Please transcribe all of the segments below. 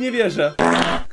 Nie wierzę.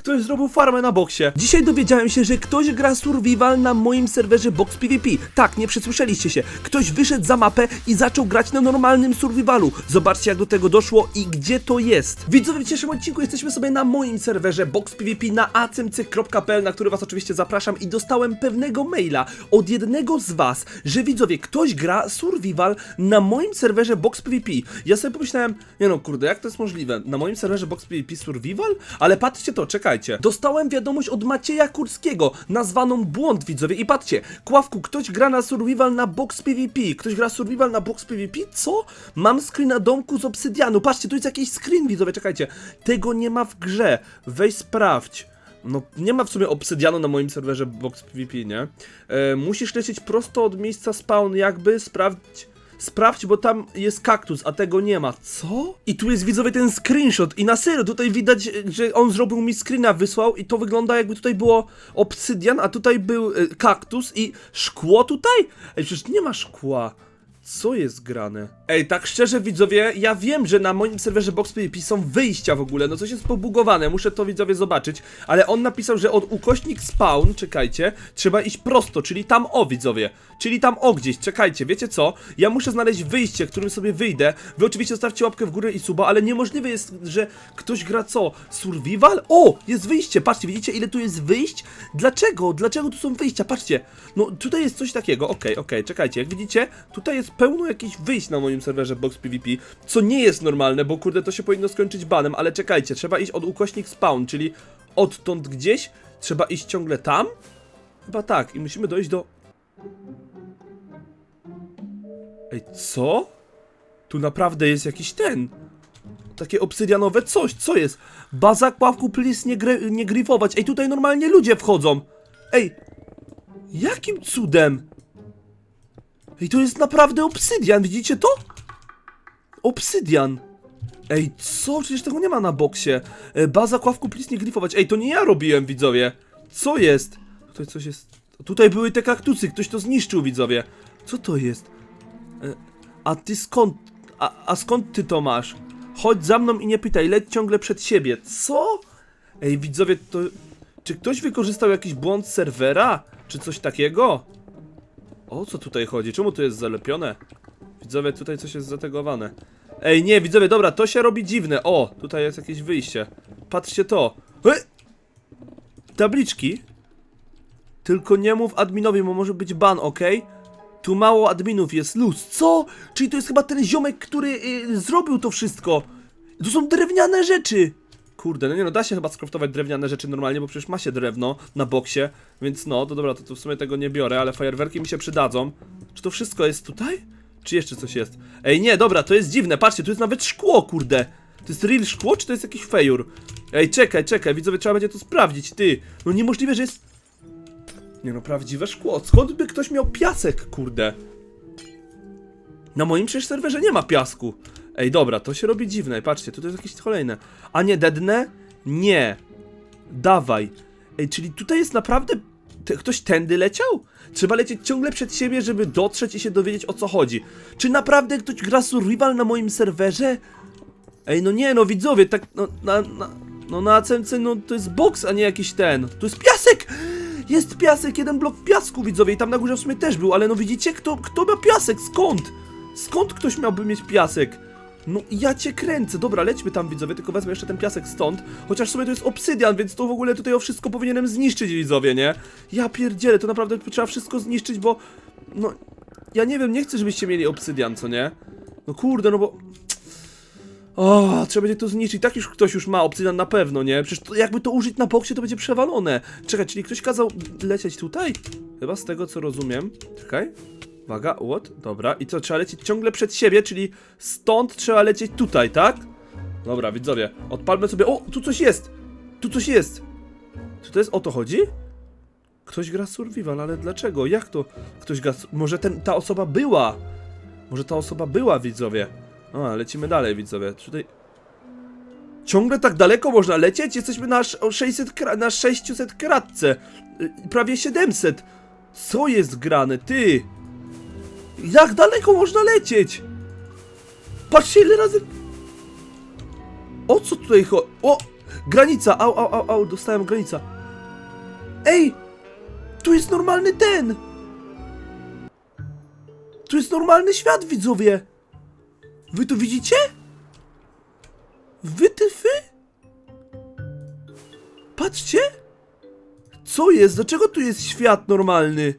Ktoś zrobił farmę na boksie. Dzisiaj dowiedziałem się, że ktoś gra survival na moim serwerze Box PvP. Tak, nie przesłyszeliście się. Ktoś wyszedł za mapę i zaczął grać na normalnym survivalu. Zobaczcie jak do tego doszło i gdzie to jest. Widzowie, w dzisiejszym odcinku jesteśmy sobie na moim serwerze Box PvP na acmc.pl, na który was oczywiście zapraszam i dostałem pewnego maila od jednego z was, że widzowie, ktoś gra survival na moim serwerze Box PvP. Ja sobie pomyślałem, nie no kurde, jak to jest możliwe? Na moim serwerze Box PvP survival? Ale patrzcie to, czekajcie. Dostałem wiadomość od Macieja Kurskiego, nazwaną błąd widzowie i patrzcie, Kławku, ktoś gra na survival na Box PvP. Ktoś gra survival na Box PvP? Co? Mam screen na domku z obsydianu. Patrzcie, tu jest jakiś screen widzowie, czekajcie. Tego nie ma w grze. Weź sprawdź. No, nie ma w sumie obsydianu na moim serwerze Box PvP, nie? E, musisz lecieć prosto od miejsca spawn, jakby sprawdź. Sprawdź, bo tam jest kaktus, a tego nie ma. Co? I tu jest widzowie ten screenshot. I na serio, tutaj widać, że on zrobił mi screena, wysłał i to wygląda jakby tutaj było obsydian, a tutaj był e, kaktus i szkło tutaj? Ej, przecież nie ma szkła. Co jest grane? Ej, tak szczerze widzowie, ja wiem, że na moim serwerze Box są wyjścia w ogóle, no coś jest pobugowane, muszę to widzowie zobaczyć, ale on napisał, że od ukośnik spawn, czekajcie, trzeba iść prosto, czyli tam o widzowie, czyli tam o gdzieś, czekajcie, wiecie co? Ja muszę znaleźć wyjście, którym sobie wyjdę, wy oczywiście zostawcie łapkę w górę i suba, ale niemożliwe jest, że ktoś gra co? Survival? O, jest wyjście, patrzcie, widzicie ile tu jest wyjść? Dlaczego? Dlaczego tu są wyjścia? Patrzcie, no tutaj jest coś takiego, okej, okej, czekajcie, jak widzicie, tutaj jest pełno jakichś wyjść na moim serwerze Box PvP, co nie jest normalne, bo kurde to się powinno skończyć banem, ale czekajcie, trzeba iść od ukośnik spawn, czyli odtąd gdzieś, trzeba iść ciągle tam? Chyba tak, i musimy dojść do... Ej, co? Tu naprawdę jest jakiś ten... Takie obsydianowe coś, co jest? Baza kławku, please nie, gry, nie gryfować. Ej, tutaj normalnie ludzie wchodzą. Ej, jakim cudem? Ej, to jest naprawdę obsydian, widzicie to? Obsydian. Ej, co? Przecież tego nie ma na boksie. E, baza kławku, please nie gryfować. Ej, to nie ja robiłem, widzowie. Co jest? Tutaj coś jest... Tutaj były te kaktusy, ktoś to zniszczył, widzowie. Co to jest? E, a ty skąd... A, a skąd ty to masz? Chodź za mną i nie pytaj, leć ciągle przed siebie. Co? Ej, widzowie, to... Czy ktoś wykorzystał jakiś błąd serwera? Czy coś takiego? O co tutaj chodzi? Czemu to jest zalepione? Widzowie, tutaj coś jest zategowane. Ej, nie, widzowie, dobra, to się robi dziwne. O, tutaj jest jakieś wyjście. Patrzcie to. E! Tabliczki. Tylko nie mów adminowi, bo może być ban, ok? Tu mało adminów jest, luz. Co? Czyli to jest chyba ten ziomek, który y, zrobił to wszystko. To są drewniane rzeczy. Kurde, no nie no, da się chyba skraftować drewniane rzeczy normalnie, bo przecież ma się drewno na boksie, więc no, to dobra, to, to w sumie tego nie biorę, ale fajerwerki mi się przydadzą. Czy to wszystko jest tutaj? Czy jeszcze coś jest? Ej, nie, dobra, to jest dziwne, patrzcie, tu jest nawet szkło, kurde. To jest real szkło, czy to jest jakiś fejur? Ej, czekaj, czekaj, widzowie, trzeba będzie to sprawdzić, ty. No niemożliwe, że jest... Nie no, prawdziwe szkło. Skąd by ktoś miał piasek, kurde? Na moim przecież serwerze nie ma piasku. Ej, dobra, to się robi dziwne. Patrzcie, tutaj jest jakieś kolejne. A nie dedne? Nie. Dawaj. Ej, czyli tutaj jest naprawdę... Te, ktoś tędy leciał? Trzeba lecieć ciągle przed siebie, żeby dotrzeć i się dowiedzieć o co chodzi. Czy naprawdę ktoś gra survival na moim serwerze? Ej, no nie, no widzowie, tak, no, na, na, no na ACMC, no to jest boks, a nie jakiś ten. To jest piasek! Jest piasek, jeden blok piasku, widzowie, i tam na górze w sumie też był, ale no widzicie, kto, kto ma piasek, skąd? Skąd ktoś miałby mieć piasek? No ja cię kręcę, dobra, lećmy tam widzowie, tylko wezmę jeszcze ten piasek stąd, chociaż w sumie to jest obsydian, więc to w ogóle tutaj o wszystko powinienem zniszczyć widzowie, nie? Ja pierdzielę, to naprawdę trzeba wszystko zniszczyć, bo... No, ja nie wiem, nie chcę, żebyście mieli obsydian, co nie? No kurde, no bo... O, trzeba będzie to zniszczyć. Tak już ktoś już ma obsydian na pewno, nie? Przecież to, jakby to użyć na boksie, to będzie przewalone. Czekaj, czyli ktoś kazał lecieć tutaj? Chyba z tego co rozumiem. Czekaj. Uwaga, what? Dobra, i co, trzeba lecieć ciągle przed siebie, czyli stąd trzeba lecieć tutaj, tak? Dobra, widzowie, odpalmy sobie... O, tu coś jest! Tu coś jest! Czy to jest o to chodzi? Ktoś gra survival, ale dlaczego? Jak to ktoś gra... Może ten, ta osoba była? Może ta osoba była, widzowie? A, lecimy dalej, widzowie. Tutaj... Ciągle tak daleko można lecieć? Jesteśmy na sz- o 600 kra- na 600 kratce. Y, Prawie 700. Co jest grane, ty? Jak daleko można lecieć? Patrzcie ile razy... O co tutaj chodzi? O! Granica! Au, au, au, au, dostałem granica. Ej! Tu jest normalny ten! Tu jest normalny świat, widzowie! Wy to widzicie? Wy ty fy? Patrzcie! Co jest? Dlaczego tu jest świat normalny?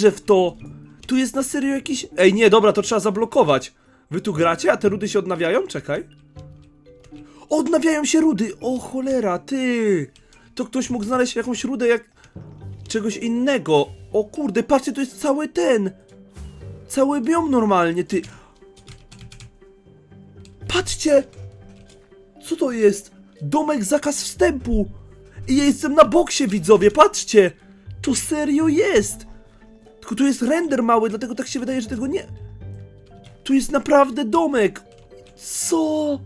Wierzę w to! Tu jest na serio jakiś... Ej, nie, dobra, to trzeba zablokować. Wy tu gracie, a te rudy się odnawiają? Czekaj. Odnawiają się rudy! O cholera, ty! To ktoś mógł znaleźć jakąś rudę jak... Czegoś innego. O kurde, patrzcie, to jest cały ten! Cały biom normalnie, ty! Patrzcie! Co to jest? Domek zakaz wstępu! I ja jestem na boksie, widzowie, patrzcie! To serio jest! Tylko tu jest render mały, dlatego tak się wydaje, że tego nie... Tu jest naprawdę domek! Co?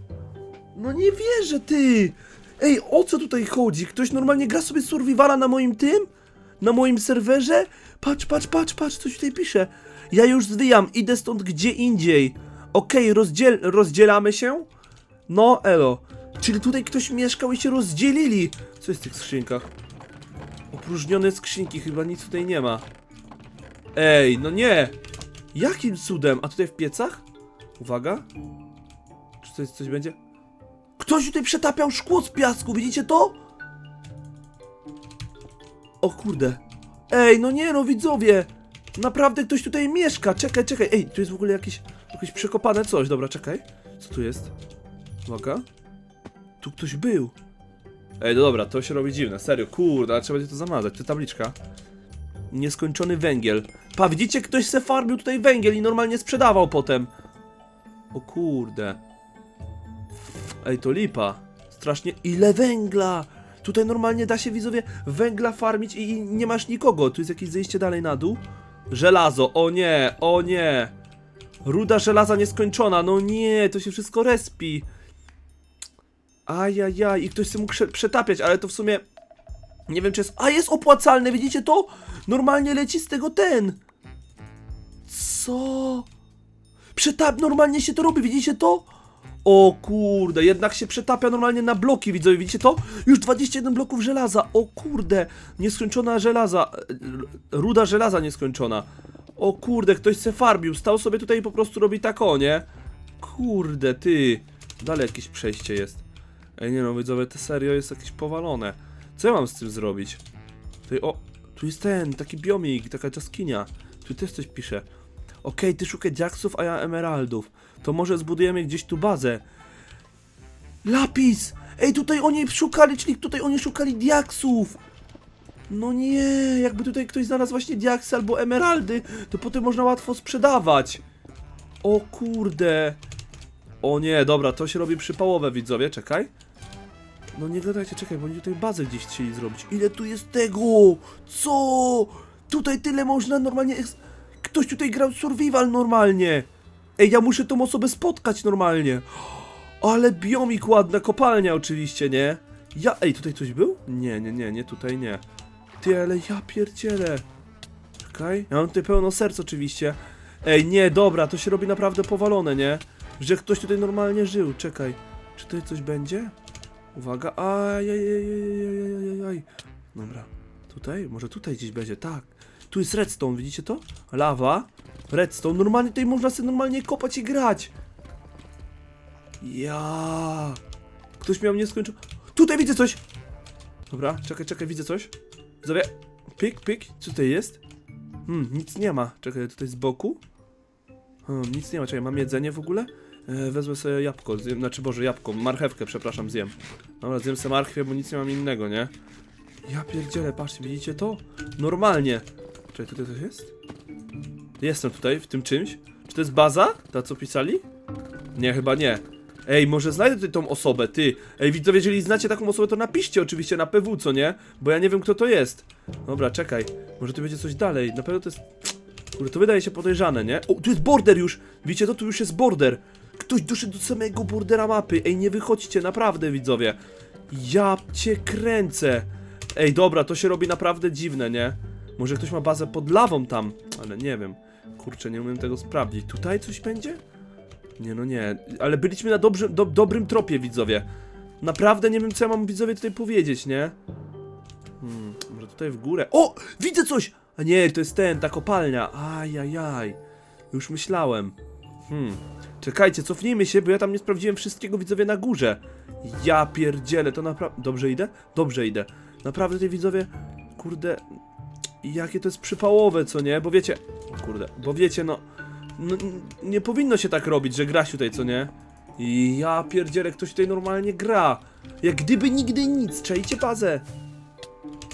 No nie wierzę, ty! Ej, o co tutaj chodzi? Ktoś normalnie gra sobie survivala na moim tym? Na moim serwerze? Patrz, patrz, patrz, patrz, coś tutaj pisze. Ja już zwijam, idę stąd gdzie indziej. Okej, rozdziel rozdzielamy się? No, elo. Czyli tutaj ktoś mieszkał i się rozdzielili. Co jest w tych skrzynkach? Opróżnione skrzynki, chyba nic tutaj nie ma. Ej, no nie! Jakim cudem? A tutaj w piecach? Uwaga. Czy coś, coś będzie? Ktoś tutaj przetapiał szkło z piasku, widzicie to? O kurde. Ej, no nie no, widzowie! Naprawdę ktoś tutaj mieszka, czekaj, czekaj. Ej, tu jest w ogóle jakieś, jakieś przekopane coś, dobra, czekaj. Co tu jest? Uwaga. Tu ktoś był. Ej, no dobra, to się robi dziwne, serio, kurde, ale trzeba będzie to zamazać, to tabliczka. Nieskończony węgiel. Pa, widzicie, ktoś se farmił tutaj węgiel i normalnie sprzedawał potem. O kurde. Ej, to lipa. Strasznie. Ile węgla! Tutaj normalnie da się, widzowie, węgla farmić i nie masz nikogo. Tu jest jakieś zejście dalej na dół. Żelazo, o nie, o nie. Ruda żelaza nieskończona, no nie, to się wszystko respi. Ajajaj, i ktoś chce mógł prze- przetapiać, ale to w sumie... Nie wiem czy jest... A, jest opłacalne, widzicie to? Normalnie leci z tego ten. Co? Przetap, normalnie się to robi, widzicie to? O kurde, jednak się przetapia normalnie na bloki, widzowie, widzicie to? Już 21 bloków żelaza, o kurde, nieskończona żelaza, e, ruda żelaza nieskończona. O kurde, ktoś se farbił, stał sobie tutaj i po prostu robi tak o, nie? Kurde, ty, dalej jakieś przejście jest. Ej, nie no, widzowie, to serio jest jakieś powalone. Co ja mam z tym zrobić? Tutaj, o, tu jest ten, taki biomik, taka jaskinia. Tu też coś pisze. Okej, ty szukaj diaksów, a ja emeraldów. To może zbudujemy gdzieś tu bazę. Lapis! Ej, tutaj oni szukali, czyli tutaj oni szukali diaksów! No nie, jakby tutaj ktoś znalazł właśnie diaksy albo emeraldy, to potem można łatwo sprzedawać. O kurde. O nie, dobra, to się robi przypałowe, widzowie, czekaj. No nie gadajcie, czekaj, bo oni tutaj bazę gdzieś chcieli zrobić. Ile tu jest tego? Co? Tutaj tyle można normalnie... Ktoś tutaj grał survival normalnie. Ej, ja muszę tą osobę spotkać normalnie. Ale biomik ładna, kopalnia oczywiście, nie? Ja... Ej, tutaj ktoś był? Nie, nie, nie, nie, tutaj nie. Ty, ale ja pierdzielę. Czekaj, ja mam tutaj pełno serc oczywiście. Ej, nie, dobra, to się robi naprawdę powalone, nie? Że ktoś tutaj normalnie żył, czekaj. Czy tutaj coś będzie? Uwaga, ajajajajajajajaj. Dobra, tutaj? Może tutaj gdzieś będzie, tak. Tu jest redstone, widzicie to? Lawa, redstone, normalnie tutaj można sobie normalnie kopać i grać. Ja. Ktoś miał nieskończone... Tutaj widzę coś! Dobra, czekaj, czekaj, widzę coś. Zrobię. Pik, pik, co tutaj jest? Hmm, nic nie ma. Czekaj, tutaj z boku. Hmm, nic nie ma, czekaj, mam jedzenie w ogóle? E, wezmę sobie jabłko, zjem, znaczy boże, jabłko, marchewkę, przepraszam, zjem. Dobra, zjem sobie marchwię, bo nic nie mam innego, nie? Ja pierdzielę, patrzcie, widzicie to? Normalnie. Czekaj, tutaj coś jest? Jestem tutaj, w tym czymś. Czy to jest baza? Ta, co pisali? Nie, chyba nie. Ej, może znajdę tutaj tą osobę, ty. Ej, widzowie, jeżeli znacie taką osobę, to napiszcie oczywiście na PW, co nie? Bo ja nie wiem, kto to jest. Dobra, czekaj. Może tu będzie coś dalej. Na pewno to jest... Kurde, to wydaje się podejrzane, nie? O, tu jest border już! Widzicie, to tu już jest border. Ktoś doszedł do samego bordera mapy. Ej, nie wychodźcie, naprawdę, widzowie. Ja cię kręcę. Ej, dobra, to się robi naprawdę dziwne, nie? Może ktoś ma bazę pod lawą tam, ale nie wiem. Kurczę, nie umiem tego sprawdzić. Tutaj coś będzie? Nie no nie, ale byliśmy na dobrym, do, dobrym tropie, widzowie. Naprawdę nie wiem, co ja mam widzowie tutaj powiedzieć, nie? Hmm, może tutaj w górę. O! Widzę coś! A nie, to jest ten, ta kopalnia. Ajajaj. Już myślałem. Hmm. Czekajcie, cofnijmy się, bo ja tam nie sprawdziłem wszystkiego widzowie na górze. Ja pierdzielę, to naprawdę... Dobrze idę? Dobrze idę. Naprawdę te widzowie... Kurde... Jakie to jest przypałowe, co nie? Bo wiecie... O kurde, bo wiecie, no... no nie powinno się tak robić, że gra się tutaj, co nie? Ja pierdzielę, ktoś tutaj normalnie gra. Jak gdyby nigdy nic, czajcie bazę.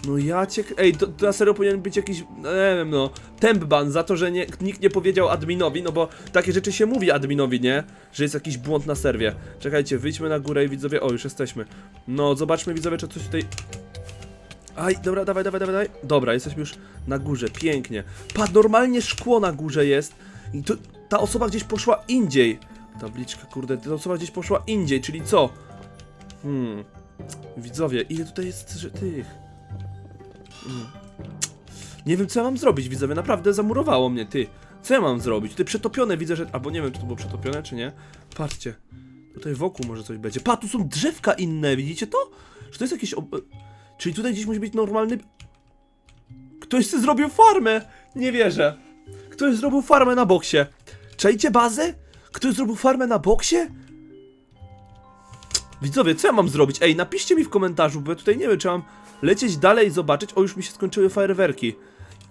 No ja cię... Ej, to, to na serio powinien być jakiś, no nie wiem no, temp ban za to, że nie, nikt nie powiedział adminowi, no bo takie rzeczy się mówi adminowi, nie? Że jest jakiś błąd na serwie. Czekajcie, wyjdźmy na górę i widzowie, o już jesteśmy. No, zobaczmy widzowie, czy coś tutaj... Aj, dobra, dawaj, dawaj, dawaj, dawaj. Dobra, jesteśmy już na górze, pięknie. Patrz, normalnie szkło na górze jest. I to, ta osoba gdzieś poszła indziej. Tabliczka, kurde, ta osoba gdzieś poszła indziej, czyli co? Hmm. Widzowie, ile tutaj jest tych... Hmm. Nie wiem, co ja mam zrobić, widzowie, naprawdę zamurowało mnie, ty. Co ja mam zrobić? Tutaj przetopione widzę, że... Albo nie wiem, czy to było przetopione, czy nie. Patrzcie. Tutaj wokół może coś będzie. Pa, tu są drzewka inne, widzicie to? Czy to jest jakieś... Ob... Czyli tutaj gdzieś musi być normalny... Ktoś sobie zrobił farmę! Nie wierzę. Ktoś zrobił farmę na boksie. Czajcie bazę? Ktoś zrobił farmę na boksie? Widzowie, co ja mam zrobić? Ej, napiszcie mi w komentarzu, bo ja tutaj nie wiem, czy mam lecieć dalej i zobaczyć. O, już mi się skończyły fajerwerki.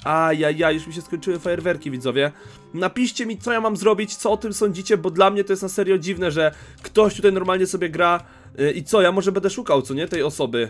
Ajajaj, już mi się skończyły fajerwerki, widzowie. Napiszcie mi, co ja mam zrobić, co o tym sądzicie, bo dla mnie to jest na serio dziwne, że ktoś tutaj normalnie sobie gra yy, i co, ja może będę szukał, co nie, tej osoby.